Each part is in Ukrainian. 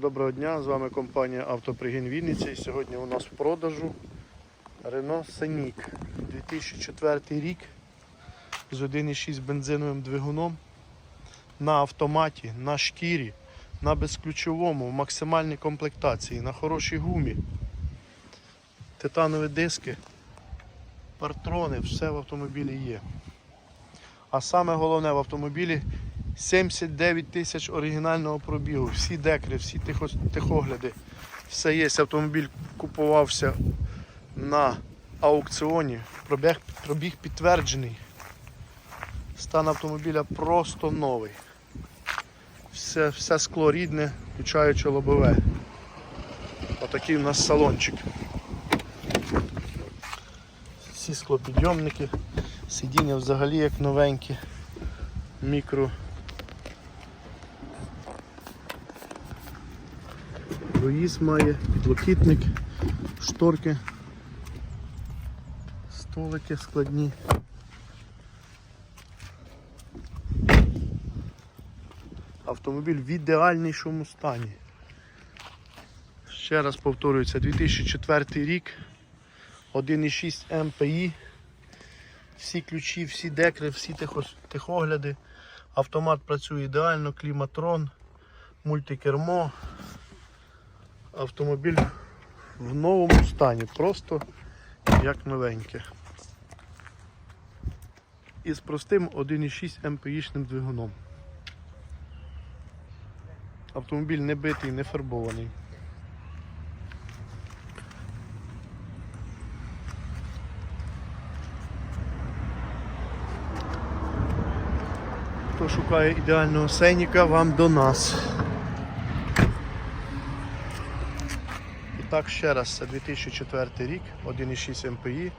Доброго дня, з вами компанія Автопригін Вінниці. І сьогодні у нас в продажу Renault Scenic 2004 рік з 1,6 бензиновим двигуном на автоматі, на шкірі, на безключовому, в максимальній комплектації, на хорошій гумі, титанові диски, партрони, все в автомобілі є. А саме головне в автомобілі 79 тисяч оригінального пробігу, всі декри, всі тихо, тихогляди. Все є. Автомобіль купувався на аукціоні. Пробіг, пробіг підтверджений. Стан автомобіля просто новий. Все, все скло рідне, включаючи лобове. Отакий у нас салончик. Всі склопідйомники, сидіння взагалі як новенькі, мікро. Круїз має, підлокітник, шторки, столики складні. Автомобіль в ідеальнішому стані. Ще раз повторюється, 2004 рік, 1,6 МПІ, всі ключі, всі декри, всі тихо- тихогляди. Автомат працює ідеально, кліматрон, мультикермо. Автомобіль в новому стані, просто як новеньке. І з простим 1,6 МПІшним двигуном. Автомобіль не битий, не фарбований. Хто шукає ідеального сеніка, вам до нас. Так, ще раз, це 2004 рік, 1,6 МПІ,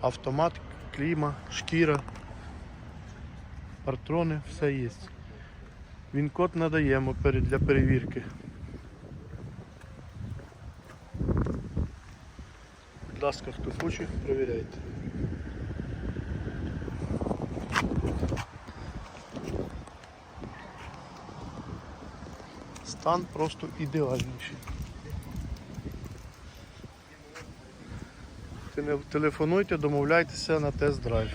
автомат, кліма, шкіра, партрони, все є. Він код надаємо для перевірки. Будь ласка, хто хоче, перевіряйте. Стан просто ідеальніший. Теле- Телефонуйте, домовляйтеся на тест-драйв.